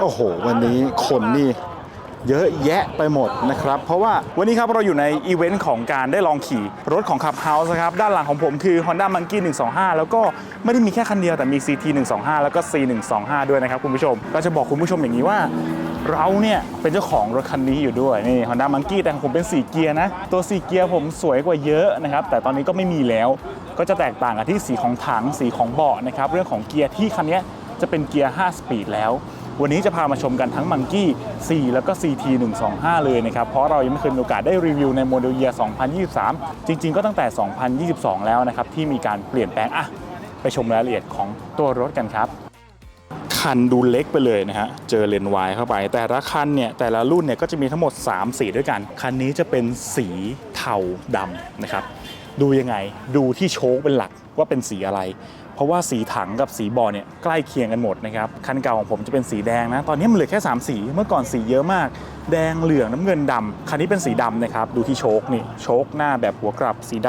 โอ้โห วันนี้คนนี่เยอะแยะไปหมดนะครับ เพราะว่าวันนี้ครับเราอยู่ในอีเวนต์ของการได้ลองขี่รถของ Clubhouse นะครับ ด้านหลังของผมคือ Honda Monkey 125 แล้วก็ไม่ได้มีแค่คันเดียวแต่มี CT 125 แล้วก็ C 125 ด้วยนะครับคุณผู้ชม ก็จะบอกคุณผู้ชมอย่างนี้ว่า เราเนี่ย เป็นเจ้าของรถคันนี้อยู่ด้วยนี่ Honda Monkey แต่ของผมเป็น 4 เกียร์นะ ตัว 4 เกียร์ผมสวยกว่าเยอะนะครับแต่ตอนนี้ก็ไม่มีแล้วก็จะแตกต่างกันที่สีของถังสีของเบาะนะครับเรื่องของเกียร์ที่คันนี้จะเป็นเกียร์ 5 สปีดแล้ว วันนี้จะพามาชมกันทั้ง Monkey 4แล้วก็ CT 125 เลยนะครับ เพราะเรายังไม่เคยมีโอกาสได้รีวิวในโมเดลเยียร์2023 จริง ๆ ก็ตั้งแต่ 2022 แล้วนะครับ ที่มีการเปลี่ยนแปลงอะไปชมรายละเอียดของตัวรถกันครับคันดูเล็กไปเลยนะฮะ เจอเลนวายเข้าไป แต่ละคันเนี่ยแต่ละรุ่นเนี่ยก็จะมีทั้งหมด 3 สีด้วยกัน คันนี้จะเป็นสีเทาดำนะครับ ดูยังไง ดูที่โชคเป็นหลักว่าเป็นสีอะไร เพราะว่าสีถังกับสีบอเนี่ยใกล้เคียงกันหมดนะครับคันเก่าของผมจะเป็นสีแดงนะ ตอนนี้มันเหลือแค่ 3 สีเมื่อก่อนสีเยอะมาก แดงเหลืองน้ำเงินดำคันนี้เป็นสีดำนะครับดูที่โชคนี่โชคหน้าแบบหัวกลับสีด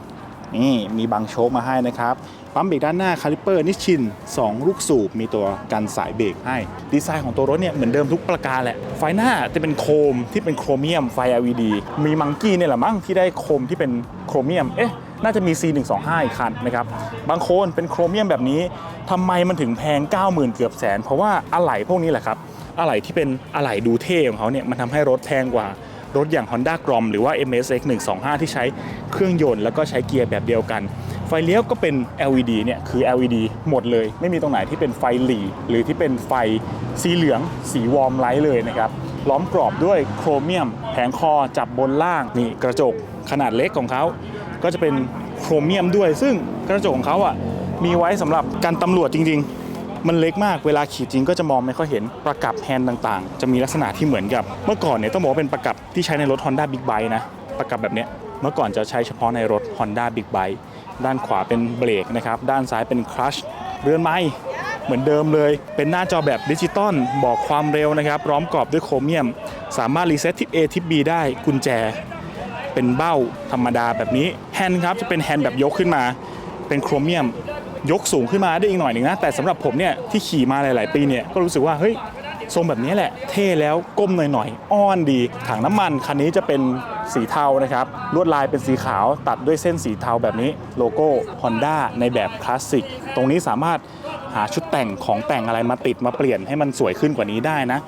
ำนี่มีบางโชคมาให้นะครับปั๊มเบรกด้านหน้าคาลิเปอร์นิชชิน 2 ลูกสูบ มีตัวกันสายเบรกให้ ดีไซน์ของตัวรถเนี่ยเหมือนเดิมทุกประการแหละ ไฟหน้าจะเป็นโครมที่เป็นโครเมียมไฟ LED มีมังกี้เนี่ยแหละมั้งที่ได้โครมที่เป็นโครเมียมเอ๊ะ น่าจะมี C125 อีกคันนะครับบางโคนเป็นโครเมียมแบบนี้ทำไมมันถึงแพง 90,000 เกือบแสน เพราะว่าอะไหล่พวกนี้แหละครับอะไหล่ที่เป็นอะไหล่ดูเท่ของเขาเนี่ยมันทำให้รถแพงกว่ารถอย่าง Honda Grom หรือว่า MSX 125 ที่ใช้เครื่องยนต์แล้วก็ใช้เกียร์แบบเดียวกัน ไฟเลี้ยวก็เป็น LED เนี่ยคือ LED หมดเลย ไม่มีตรงไหนที่เป็นไฟหลีหรือที่เป็นไฟสีเหลืองสีวอร์มไลท์เลยนะครับล้อมกรอบด้วยโครเมียม แผงคอจับบนล่างนี่กระจกขนาดเล็กของเขา ก็จะเป็นโครเมียมด้วย ซึ่งกระจกของเขาอะมีไว้สำหรับการตำรวจจริง ๆ มันเล็กมากเวลาขี่จริงก็จะมองไม่ค่อยเห็นประกับแฮนด์ต่างๆ จะมีลักษณะที่เหมือนกับ เมื่อก่อนเนี่ยต้องบอกว่าเป็นประกับที่ใช้ในรถ Honda Big Bike นะประกับแบบเนี้ยเมื่อก่อนจะใช้เฉพาะในรถ Honda Big Bike ด้านขวาเป็นเบรกนะครับด้านซ้ายเป็นคลัชเรือนไม้เหมือนเดิมเลย เป็นหน้าจอแบบดิจิตอลบอกความเร็วนะครับพร้อมกรอบด้วยโครเมียม สามารถรีเซ็ตทิป A ทิป B ได้กุญแจ เป็นเบ้าธรรมดาแบบนี้แฮนด์ครับจะเป็นแฮนด์แบบยกขึ้นมา เป็นโครเมียมยกสูงขึ้นมาได้อีกหน่อยหนึ่งนะ แต่สำหรับผมเนี่ยที่ขี่มาหลาย ๆ ปีเนี่ยก็รู้สึกว่าเฮ้ยทรงแบบนี้แหละ เท่แล้วก้มหน่อยๆอ้อนดีถังน้ำมันคันนี้จะเป็นสีเทานะครับลวดลายเป็นสีขาวตัดด้วยเส้นสีเทาแบบนี้โลโก้ Honda ในแบบคลาสสิกตรงนี้สามารถหาชุดแต่งของแต่งอะไรมาติดมาเปลี่ยนให้มันสวยขึ้นกว่านี้ได้นะ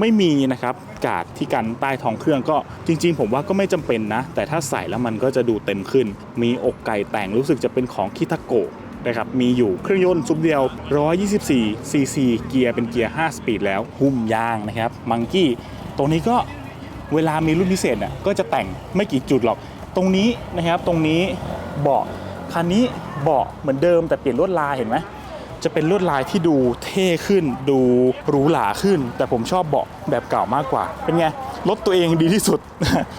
ไม่มีนะครับกาดที่กันใต้ท้องเครื่องก็จริง ๆ ผมว่าก็ไม่จำเป็นนะ แต่ถ้าใส่แล้วมันก็จะดูเต็มขึ้น มีอกไก่แต่งรู้สึกจะเป็นของคิทาโกะนะครับมีอยู่เครื่องยนต์ซุปเดียว 124ซีซีเกียร์เป็นเกียร์ 5 สปีดแล้วหุ้มยางนะครับมังกี้ตรงนี้ก็เวลามีรุ่นพิเศษน่ะก็จะแต่งไม่กี่จุดหรอก ตรงนี้นะครับตรงนี้เบาะคันนี้เบาะเหมือนเดิมแต่เปลี่ยนลวดลายเห็นไหมจะเป็นลวดลายที่ดูเท่ขึ้นดู หรูหราขึ้น แต่ผมชอบเบาะแบบเก่ามากกว่า เป็นไง รถตัวเองดีที่สุด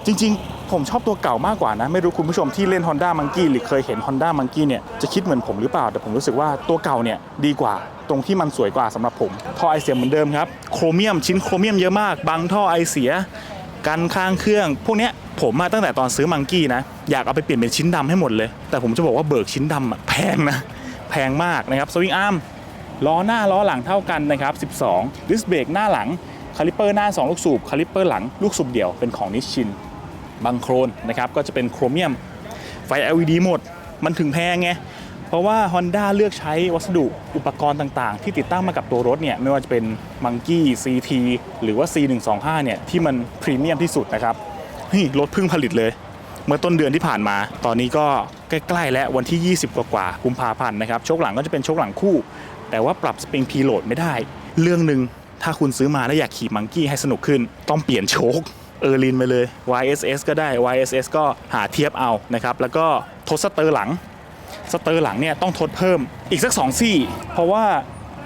จริง ๆ ผมชอบตัวเก่ามากกว่านะ ไม่รู้คุณผู้ชมที่เล่น Honda Monkey หรือเคยเห็น Honda Monkey เนี่ยจะคิดเหมือนผมหรือเปล่า แต่ผมรู้สึกว่าตัวเก่าเนี่ยดีกว่าตรงที่มันสวยกว่าสำหรับผม ท่อไอเสียเหมือนเดิมครับโครเมียมชิ้นโครเมียมเยอะมากบางท่อไอเสียกันข้างเครื่อง พวกเนี้ยผมมาตั้งแต่ตอนซื้อมังกี้นะ อยากเอาไปเปลี่ยนเป็นชิ้นดำให้หมดเลย แต่ผมจะบอกว่าเบิกชิ้นดำแพงนะ แพงมากนะครับสวิงอาร์ม ล้อหน้าล้อหลังเท่ากันนะครับ12ดิสเบรกหน้าหลังคาลิปเปอร์หน้า 2 ลูกสูบคาลิปเปอร์หลังลูกสูบเดี่ยวเป็นของนิชชินบางโครนนะครับก็จะเป็นโครเมียม ไฟ LED หมด มันถึงแพงไง เพราะว่า Honda เลือกใช้วัสดุอุปกรณ์ต่างๆ ที่ติดตั้งมากับตัวรถเนี่ยไม่ว่าจะเป็น Monkey CT หรือว่า C125 เนี่ยที่มันพรีเมียมที่สุดนะครับนี่รถเพิ่งผลิตเลย เมื่อต้นเดือนที่ผ่านมา ตอนนี้ก็ใกล้ๆแล้ววันที่ 20 กว่าๆกุมภาพันธ์นะครับโชคหลังก็จะเป็นโชคหลังคู่ แต่ว่าปรับสปริงพีโหลดไม่ได้ เรื่องหนึ่งถ้าคุณซื้อมาแล้วอยากขี่มังกี้ให้สนุกขึ้น ต้องเปลี่ยนโชคเออร์ลินไปเลย YSS ก็ได้ YSS ก็หาเทียบเอานะครับแล้วก็ทดสเตอร์หลังสเตอร์หลังเนี่ยต้องทดเพิ่มอีกสัก2ซี่ เพราะว่า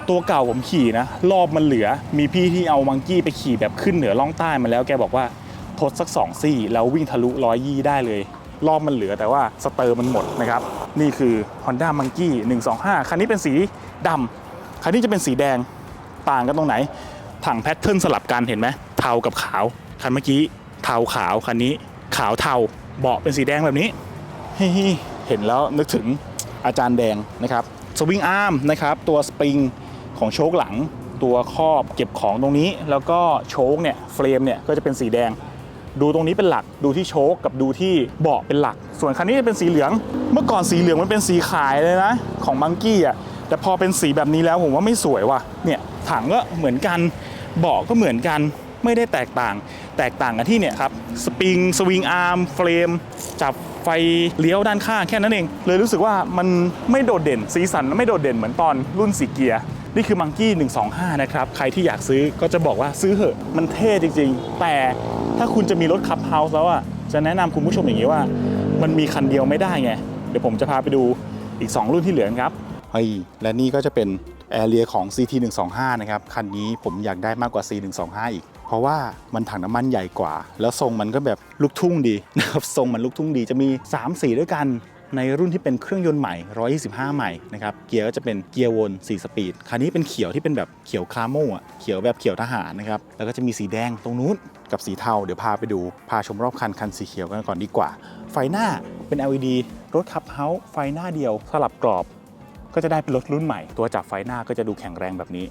ตัวเก่าผมขี่นะ รอบมันเหลือมีพี่ที่เอามังกี้ไปขี่แบบขึ้นเหนือล่องใต้มาแล้วแกบอกว่าทดสัก2ซี่แล้ววิ่งทะลุร้อยยี่ได้เลย รอบมันเหลือแต่ว่าสเตอร์มันหมดนะครับ นี่คือ Honda Monkey 125 คันนี้เป็นสีดำคันนี้จะเป็นสีแดงต่างกันตรงไหน ถังแพทเทิร์นสลับกันเห็นไหมเทากับขาว คันเมื่อกี้เทาขาว คันนี้ขาวเทาเบาะเป็นสีแดงแบบนี้เฮ้ยเห็นแล้วนึกถึงอาจารย์แดงนะครับสวิงอาร์มนะครับตัวสปริงของโชคหลังตัวครอบเก็บของตรงนี้ แล้วก็โชคเนี่ยเฟรมเนี่ยก็จะเป็นสีแดง ดูตรงนี้เป็นหลัก ดูที่โชคกับดูที่เบาะเป็นหลัก ส่วนคันนี้จะเป็นสีเหลือง เมื่อก่อนสีเหลืองมันเป็นสีขายเลยนะ ของมังกี้อะแต่พอเป็นสีแบบนี้แล้วผมว่าไม่สวยว่ะเนี่ยถังก็เหมือนกันเบาะก็เหมือนกันไม่ได้แตกต่าง แตกต่างกันที่เนี่ยครับสปริงสวิงอาร์มเฟรมจับไฟเลี้ยวด้านข้างแค่นั้นเอง เลยรู้สึกว่ามันไม่โดดเด่น สีสันไม่โดดเด่นเหมือนตอนรุ่นสีเกียร์นี่คือมังกี้125 นะครับ ใครที่อยากซื้อก็จะบอกว่าซื้อเหอะ มันเท่จริง ๆ แต่ ถ้าคุณจะมีรถคับเฮาส์แล้วอะจะแนะนำคุณผู้ชมอย่างนี้ว่า มันมีคันเดียวไม่ได้ไง เดี๋ยวผมจะพาไปดูอีก 2 รุ่นที่เหลือครับเฮ้ยและนี่ก็จะเป็นแอเรียของ CT 125 นะครับ คันนี้ผมอยากได้มากกว่า C 125 อีก เพราะว่ามันถังน้ำมันใหญ่กว่า แล้วทรงมันก็แบบลูกทุ่งดีนะครับ ทรงมันลูกทุ่งดีจะมี 3 สีด้วยกันในรุ่นที่เป็นเครื่องยนต์ใหม่ 125 ใหม่นะครับ เกียร์ก็จะเป็นเกียร์วน 4 สปีด คันนี้เป็นเขียวที่เป็นแบบเขียวคาโม่เขียวแบบเขียวทหารนะครับ แล้วก็จะมีสีแดงตรงนู้น กับสีเทา เดี๋ยวพาไปดู พาชมรอบคันคันสีเขียวกันก่อนดีกว่า ไฟหน้าเป็น LED รถขับเฮาส์ไฟหน้าเดียวสลับกรอบ ก็จะได้เป็นรถรุ่นใหม่ ตัวจับไฟหน้าก็จะดูแข็งแรงแบบนี้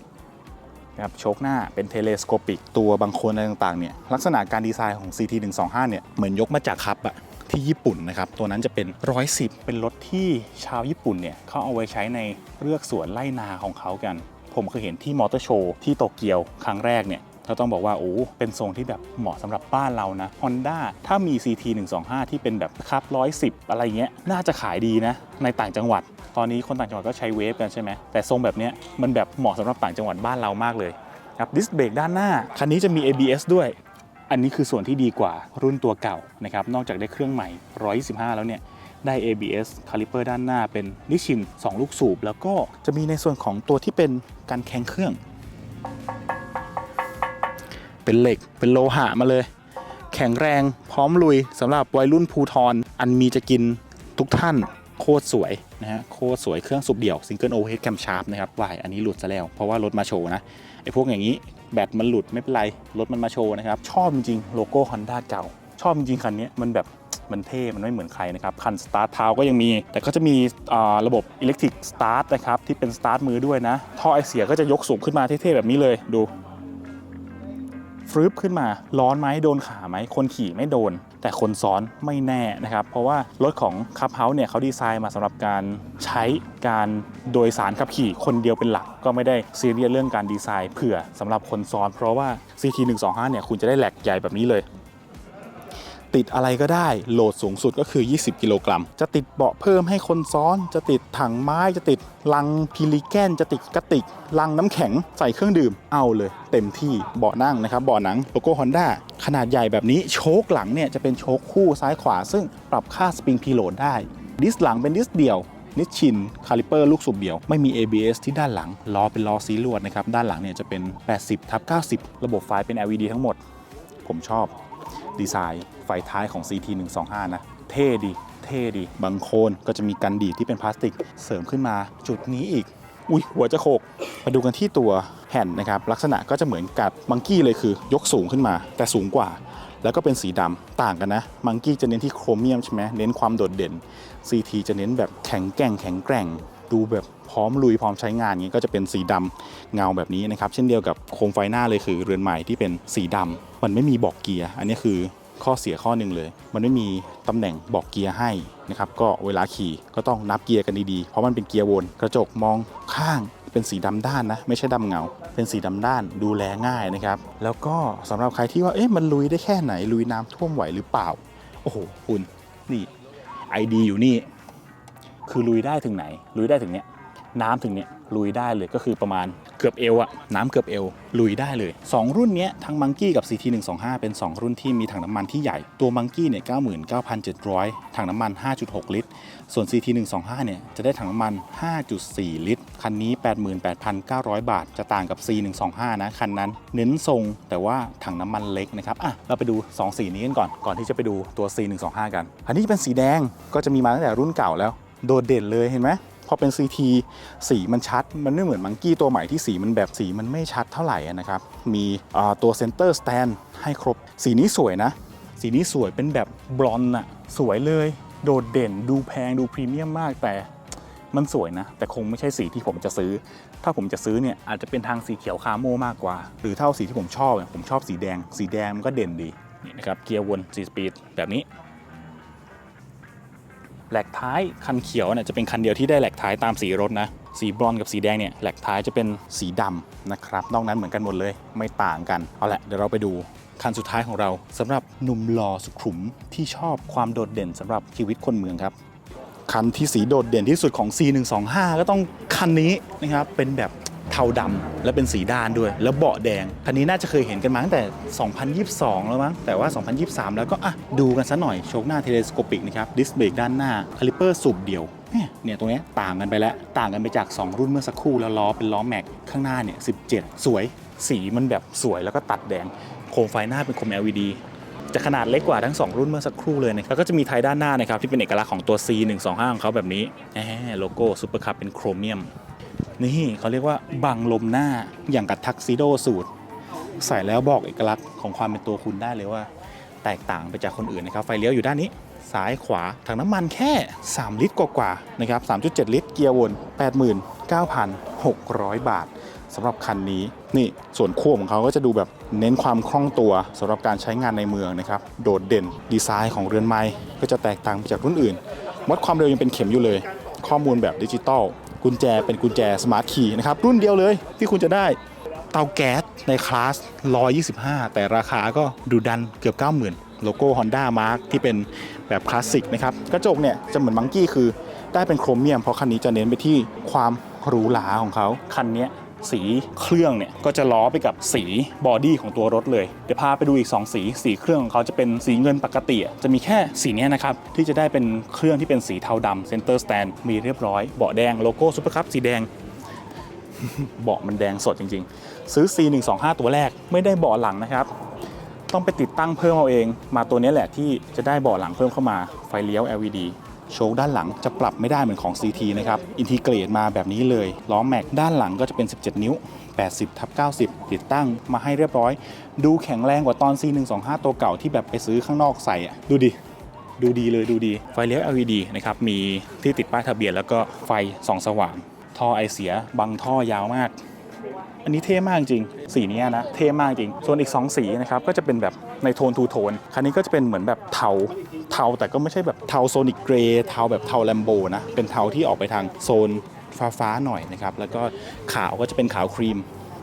นะครับโชคหน้าเป็นเทเลสโคปิก ตัวบางโคนอะไรต่างๆเนี่ยลักษณะการดีไซน์ของ CT 125 เนี่ยเหมือนยกมาจากคับอะที่ญี่ปุ่นนะครับตัวนั้นจะเป็น 110 เป็นรถที่ชาวญี่ปุ่นเนี่ยเขาเอาไว้ใช้ในเลือกสวนไล่นาของเขากัน ผมเคยเห็นที่มอเตอร์โชว์ที่โตเกียวครั้งแรกเนี่ย เราต้องบอกว่าโอ้เป็นทรงที่แบบเหมาะสำหรับบ้านเรานะ Honda ถ้ามี CT 125 ที่เป็นแบบคับ110 อะไรเงี้ยน่าจะขายดีนะ ในต่างจังหวัด ตอนนี้คนต่างจังหวัดก็ใช้เวฟกันใช่ไหมแต่ทรงแบบเนี้ยมันแบบเหมาะสำหรับต่างจังหวัดบ้านเรามากเลยครับดิสเบรกด้านหน้า คันนี้จะมี ABS ด้วยอันนี้คือส่วนที่ดีกว่ารุ่นตัวเก่านะครับ นอกจากได้เครื่องใหม่ 125 แล้วเนี่ย ได้ ABS คาลิเปอร์ด้านหน้าเป็นนิชิน 2 ลูกสูบ แล้วก็จะมีในส่วนของตัวที่เป็นการแข่งเครื่อง เป็นเหล็ก เป็นโลหะมาเลย แข็งแรงพร้อมลุยสำหรับวัยรุ่นภูทรอันมีจะกินทุกท่านโคตรสวยนะฮะโคตรสวยเครื่องสูบเดี่ยวซิงเกิลโอเวอร์เฮดแคมชาร์ปนะครับวายอันนี้หลุดซะแล้ว เพราะว่ารถมาโชว์นะไอพวกอย่างนี้แบตมันหลุดไม่เป็นไร รถมันมาโชว์นะครับ ชอบจริงโลโก้ Honda เก่า ชอบจริงคันนี้มันแบบมันเท่ มันไม่เหมือนใครนะครับ คันสตาร์ทเท้าก็ยังมี แต่ก็จะมีระบบอิเล็กทริกสตาร์ทนะครับ ที่เป็นสตาร์ทมือด้วยนะ ท่อไอเสียก็จะยกสูงขึ้นมาเท่ ๆ แบบนี้เลยดู รึบขึ้นมา ร้อนไหมโดนขาไหมคนขี่ไม่โดน แต่คนซ้อนไม่แน่นะครับ เพราะว่ารถของคับเฮาส์เนี่ยเขาดีไซน์มาสำหรับการใช้การโดยสารขับขี่คนเดียวเป็นหลัก ก็ไม่ได้ซีเรียสเรื่องการดีไซน์เผื่อสำหรับคนซ้อน เพราะว่า CT 125 เนี่ยคุณจะได้แหลกใหญ่แบบนี้เลย ติดอะไรก็ได้ โหลดสูงสุดก็คือ 20 กิโลกรัม จะติดเบาะเพิ่มให้คนซ้อน จะติดถังไม้ จะติดลังพิลิแกน จะติดกระติก ลังน้ำแข็ง ใส่เครื่องดื่ม เอาเลย เต็มที่ เบาะนั่งนะครับ เบาะหนัง โลโก้ Honda ขนาดใหญ่แบบนี้ โชคหลังเนี่ยจะเป็นโชคคู่ซ้ายขวา ซึ่งปรับค่าสปริงพีโหลดได้ ดิสหลังเป็นดิสเดี่ยวนิชชิน คาลิเปอร์ลูกสูบเดี่ยว ไม่มี ABS ที่ด้านหลัง ล้อเป็นล้อซีลวดนะครับ ด้านหลังเนี่ยจะเป็น 80ทับ90 ระบบไฟเป็น LED ทั้งหมด ผมชอบ ดีไซน์ไฟท้ายของ CT 125 นะ เท่ดี เท่ดี บางโคนก็จะมีกันดีที่เป็นพลาสติกเสริมขึ้นมาจุดนี้อีก อุ้ยหัวจะโขก มาดูกันที่ตัวแผ่นนะครับ ลักษณะก็จะเหมือนกับมังกี้เลยคือยกสูงขึ้นมา แต่สูงกว่า แล้วก็เป็นสีดำต่างกันนะ มังกี้จะเน้นที่โครเมียมใช่ไหมเน้นความโดดเด่น CT จะเน้นแบบแข็งแกร่งแข็งแกร่งดูแบบ พร้อมลุยพร้อมใช้งานงนี้ก็จะเป็นสีดำเงาแบบนี้นะครับ เช่นเดียวกับโคมไฟหน้าเลยคือเรือนใหม่ที่เป็นสีดำมันไม่มีบอกเกียร์ อันนี้คือข้อเสียข้อหนึ่งเลย มันไม่มีตำแหน่งบอกเกียร์ให้นะครับก็เวลาขี่ก็ต้องนับเกียร์กันดีๆ เพราะมันเป็นเกียร์วนกระจกมองข้างเป็นสีดำด้านนะ ไม่ใช่ดำเงา เป็นสีดำด้านดูแลง่ายนะครับ แล้วก็สำหรับใครที่ว่าเอ๊ะมันลุยได้แค่ไหนลุยน้ำท่วมไหวหรือเปล่า โอ้โหคุณนี่ไอดีอยู่นี่ คือลุยได้ถึงไหน ลุยได้ถึงเนี้ย น้ำถึงเนี้ยลุยได้เลยก็คือประมาณเกือบเอวอะน้ำเกือบเอวลุยได้เลย 2 รุ่นนี้ทั้งมังกี้กับ CT 125เป็น 2 รุ่นที่มีถังน้ำมันที่ใหญ่ตัวมังกี้เนี่ย99,700 ถังน้ำมัน 5.6 ลิตร ส่วน CT 125เนี่ยจะได้ถังน้ำมัน 5.4 ลิตร คันนี้ 88,900 บาท จะต่างกับ C 125นะคันนั้น เน้นทรงแต่ว่าถังน้ำมันเล็กนะครับอะเราไปดู 2 สีนี้กันก่อนก่อนที่จะไปดูตัว C 125กัน อันนี้เป็นสีแดงก็จะมีมาตั้งแต่รุ่นเก่าแล้วโดดเด่นเลยเห็นไหม พอเป็น CT สีมันชัด มันไม่เหมือนมังกี้ตัวใหม่ที่สีมันแบบสีมันไม่ชัดเท่าไหร่นะครับ มีตัวเซนเตอร์สแตนให้ครบ สีนี้สวยนะ สีนี้สวยเป็นแบบบลอนด์อะสวยเลย โดดเด่นดูแพงดูพรีเมียมมากแต่มันสวยนะ แต่คงไม่ใช่สีที่ผมจะซื้อ ถ้าผมจะซื้อเนี่ยอาจจะเป็นทางสีเขียวคาโมมากกว่า หรือเท่าสีที่ผมชอบเนี่ยผมชอบสีแดง สีแดงมันก็เด่นดีนี่นะครับเกียร์วน4สปีดแบบนี้ แหลกท้ายคันเขียวเนี่ยจะเป็นคันเดียวที่ได้แหลกท้ายตามสีรถนะ สีบรอนกับสีแดงเนี่ยแหลกท้ายจะเป็นสีดำนะครับ นอกนั้นเหมือนกันหมดเลยไม่ต่างกัน เอาละเดี๋ยวเราไปดูคันสุดท้ายของเราสำหรับหนุ่มหล่อสุขุมที่ชอบความโดดเด่นสำหรับชีวิตคนเมืองครับคันที่สีโดดเด่นที่สุดของ C125 ก็ต้องคันนี้นะครับ เป็นแบบ ทาดำและเป็นสีด้านด้วย แล้วเบาะแดงคันนี้น่าจะเคยเห็นกันมาตั้งแต่ 2022 แล้วมั้งแต่ว่า 2023 แล้วก็อะดูกันซะหน่อยโชคหน้าเทเลสโคปิกนะครับดิสเบรกด้านหน้าคาลิเปอร์สูบเดียวเนี่ยตรงนี้ต่างกันไปแล้ว ต่างกันไปจาก 2 รุ่นเมื่อสักครู่แล้วล้อเป็นล้อแม็กข้างหน้าเนี่ย17 สวยสีมันแบบสวยแล้วก็ตัดแดง โคมไฟหน้าเป็นโคม LED จะขนาดเล็กกว่าทั้ง 2 รุ่นเมื่อสักครู่เลยนะแล้วก็จะมีไทยด้านหน้านะครับที่เป็นเอกลักษณ์ของตัว C125 ของเขาแบบนี้แหมโลโก้ซูเปอร์คัพเป็นโครเมียม นี่เขาเรียกว่าบังลมหน้าอย่างกับทักซิโดสูตร ใส่แล้วบอกเอกลักษณ์ของความเป็นตัวคุณได้เลยว่า แตกต่างไปจากคนอื่นนะครับ ไฟเลี้ยวอยู่ด้านนี้ ซ้ายขวาถังน้ำมันแค่ 3 ลิตรกว่าๆนะครับ 3.7 ลิตร เกียร์วน 89,600 บาทสำหรับคันนี้นี่ส่วนขั้วของเขาก็จะดูแบบเน้นความคล่องตัวสำหรับการใช้งานในเมืองนะครับ โดดเด่นดีไซน์ของเรือนไม้ก็จะแตกต่างไปจากรุ่นอื่น วัดความเร็วยังเป็นเข็มอยู่เลย ข้อมูลแบบดิจิตอล กุญแจเป็นกุญแจสมาร์ทคีย์นะครับ รุ่นเดียวเลยที่คุณจะได้เตาแก๊สในคลาส 125 แต่ราคาก็ดูดันเกือบ 90,000 โลโก้ Honda Mark ที่เป็นแบบคลาสสิกนะครับ กระจกเนี่ยจะเหมือนมังกี้คือได้เป็นโครเมียม เพราะคันนี้จะเน้นไปที่ความหรูหราของเขาคันนี้ สีเครื่องเนี่ยก็จะล้อไปกับสีบอดี้ของตัวรถเลย เดี๋ยวพาไปดูอีก 2 สีสีเครื่องของเขาจะเป็นสีเงินปกติจะมีแค่สีนี้นะครับ ที่จะได้เป็นเครื่องที่เป็นสีเทาดำเซนเตอร์สแตนมีเรียบร้อยเบาะแดงโลโก้ซูเปอร์คัพสีแดงเบาะมันแดงสดจริงๆ ซื้อ C125 ตัวแรกไม่ได้เบาะหลังนะครับ ต้องไปติดตั้งเพิ่มเอาเอง มาตัวนี้แหละที่จะได้เบาะหลังเพิ่มเข้ามาไฟเลี้ยว LED โชคด้านหลังจะปรับไม่ได้เหมือนของ CT นะครับอินทิเกรตมาแบบนี้เลยล้อแม็กด้านหลังก็จะเป็น 17 นิ้ว 80ทับ90 ติดตั้งมาให้เรียบร้อย ดูแข็งแรงกว่าตอน C125 ตัวเก่าที่แบบไปซื้อข้างนอกใส่อะดูดิดูดีเลยดูดี ไฟเลี้ยว LED นะครับ มีที่ติดป้ายทะเบียนแล้วก็ไฟส่องสว่าง ท่อไอเสียบังท่อยาวมาก อันนี้เท่มากจริง สีเนี้ยนะ เท่มากจริง ส่วนอีก 2 สีนะครับ ก็จะเป็นแบบ ในโทนทูโทน คันนี้ก็จะเป็นเหมือนแบบเทา เทาแต่ก็ไม่ใช่แบบเทาโซนิกเกรย์เทาแบบเทาแลมโบนะ เป็นเทาที่ออกไปทางโซนฟ้าฟ้าๆหน่อยนะครับ แล้วก็ขาวก็จะเป็นขาวครีม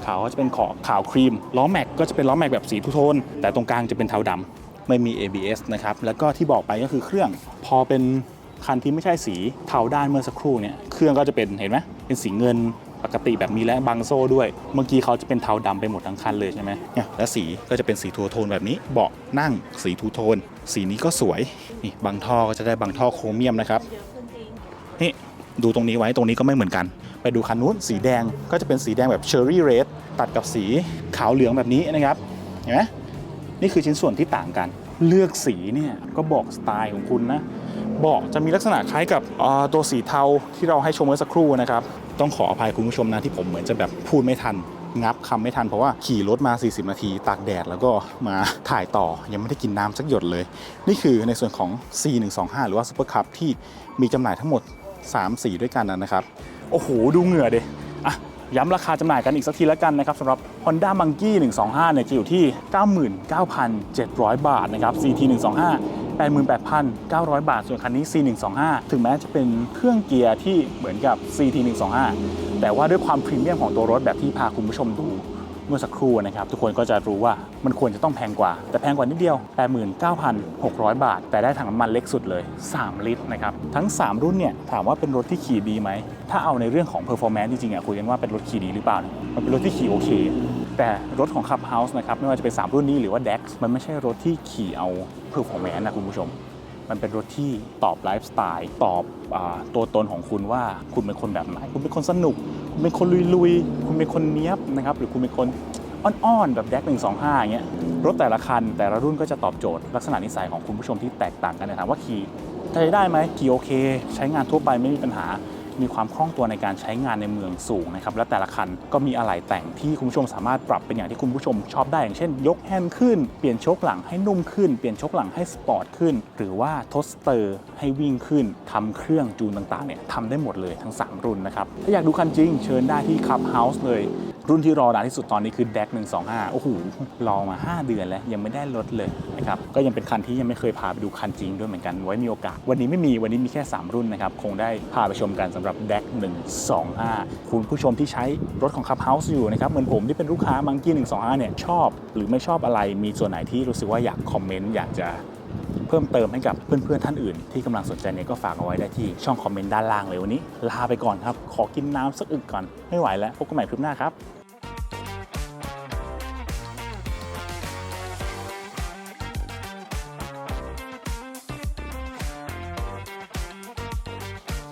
ขาวก็จะเป็นขอขาวครีม ล้อแม็กก็จะเป็นล้อแม็กแบบสีทูโทน แต่ตรงกลางจะเป็นเทาดำไม่มี ABS นะครับ แล้วก็ที่บอกไปก็คือเครื่อง พอเป็นคันที่ไม่ใช่สีเทาด้านเมื่อสักครู่เนี่ย เครื่องก็จะเป็นเห็นไหมเป็นสีเงิน ปกติแบบมีและบังโซ่ด้วย เมื่อกี้เขาจะเป็นเทาดำไปหมดทั้งคันเลยใช่ไหมเนี่ยและสีก็จะเป็นสีทูโทนแบบนี้ เบาะนั่งสีทูโทน สีนี้ก็สวยนี่บางท่อก็จะได้บางท่อโครเมียมนะครับนี่ดูตรงนี้ไว้ตรงนี้ก็ไม่เหมือนกัน ไปดูคันนู้นสีแดงก็จะเป็นสีแดงแบบเชอร์รี่เรดตัดกับสีขาวเหลืองแบบนี้นะครับเห็นไหมนี่คือชิ้นส่วนที่ต่างกัน เลือกสีเนี่ยก็บอกสไตล์ของคุณนะเบอกจะมีลักษณะคล้ายกับอ่าตัวสีเทาที่เราให้ชมเมื่อสักครู่นะครับ ต้องขออภัยคุณผู้ชมนะที่ผมเหมือนจะแบบพูดไม่ทันงับคำไม่ทันเพราะว่าขี่รถมา 40 นาที ตากแดดแล้วก็มาถ่ายต่อยังไม่ได้กินน้ำสักหยดเลย นี่คือในส่วนของ C125 หรือว่าซูเปอร์คัพที่มีจำหน่ายทั้งหมด 3 สีด้วยกันนะครับ โอ้โห ดูเหงื่อเดอะ ย้ำราคาจำหน่ายกันอีกสักทีแล้วกันนะครับสำหรับ Honda Monkey 125 เนี่ยจะอยู่ที่ 99,700 บาทนะครับ CT 125 88,900 บาท ส่วนคันนี้ C 125 ถึงแม้จะเป็นเครื่องเกียร์ที่เหมือนกับ CT 125 แต่ว่าด้วยความพรีเมียมของตัวรถแบบที่พาคุณผู้ชมดู เมื่อสักครู่นะครับทุกคนก็จะรู้ว่ามันควรจะต้องแพงกว่า แต่แพงกว่านิดเดียว 89,600 บาท แต่ได้ถังน้ำมันเล็กสุดเลย 3 ลิตรนะครับทั้ง 3 รุ่นเนี่ยถามว่าเป็นรถที่ขี่ดีไหม ถ้าเอาในเรื่องของ performance จริงๆอะคุยกันว่าเป็นรถขี่ดีหรือเปล่า มันเป็นรถที่ขี่โอเค แต่รถของ Clubhouse นะครับไม่ว่าจะเป็น 3 รุ่นนี้หรือว่า Dex มันไม่ใช่รถที่ขี่เอา performance นะคุณผู้ชม มันเป็นรถที่ตอบไลฟ์สไตล์ตอบอตัวตนของคุณว่าคุณเป็นคนแบบไหน คุณเป็นคนสนุก คุณเป็นคนลุยๆ คุณเป็นคนเนี้ยบนะครับหรือคุณเป็นคนอ้อนๆ แบบแดกหนึ่งสองห้าอย่างเงี้ยรถแต่ละคันแต่ละรุ่นก็จะตอบโจทย์ลักษณะนิสัยของคุณผู้ชมที่แตกต่างกันนะถามว่าขี่ใช้ได้ไหมขี่โอเค ใช้งานทั่วไปไม่มีปัญหา มีความคล่องตัวในการใช้งานในเมืองสูงนะครับและแต่ละคันก็มีอะไหล่แต่งที่คุณผู้ชมสามารถปรับเป็นอย่างที่คุณผู้ชมชอบได้อย่างเช่น ยกแฮนด์ขึ้นเปลี่ยนโชคหลังให้นุ่มขึ้นเปลี่ยนโชคหลังให้สปอร์ตขึ้น หรือว่าทสเตอร์ให้วิ่งขึ้นทำเครื่องจูนต่างๆเนี่ยทำได้หมดเลยทั้ง 3 รุ่นนะครับถ้าอยากดูคันจริงเชิญได้ที่คับเฮาส์เลย รุ่นที่รอนานที่สุดตอนนี้คือ DEC 125 โอ้โห รอมา 5 เดือนแล้ว ยังไม่ได้รถเลยนะครับ ก็ยังเป็นคันที่ยังไม่เคยพาไปดูคันจริงด้วยเหมือนกัน ไว้มีโอกาส วันนี้ไม่มี วันนี้มีแค่ 3 รุ่นนะครับ คงได้พาไปชมกันสำหรับ DEC 125 คุณผู้ชมที่ใช้รถของ Clubhouse อยู่นะครับ เหมือนผมที่เป็นลูกค้า Monkey 125 เนี่ย ชอบหรือไม่ชอบอะไร มีส่วนไหนที่รู้สึกว่าอยากคอมเมนต์ อยากจะเพิ่มเติมให้กับเพื่อนๆท่านอื่น ที่กำลังสนใจเนี่ยก็ฝากเอาไว้ได้ที่ช่องคอมเมนต์ด้านล่างเลยวันนี้ ลาไปก่อนครับ ขอกินน้ำสักอึกก่อน ไม่ไหวแล้วพบกันใหม่คลิปหน้าครับ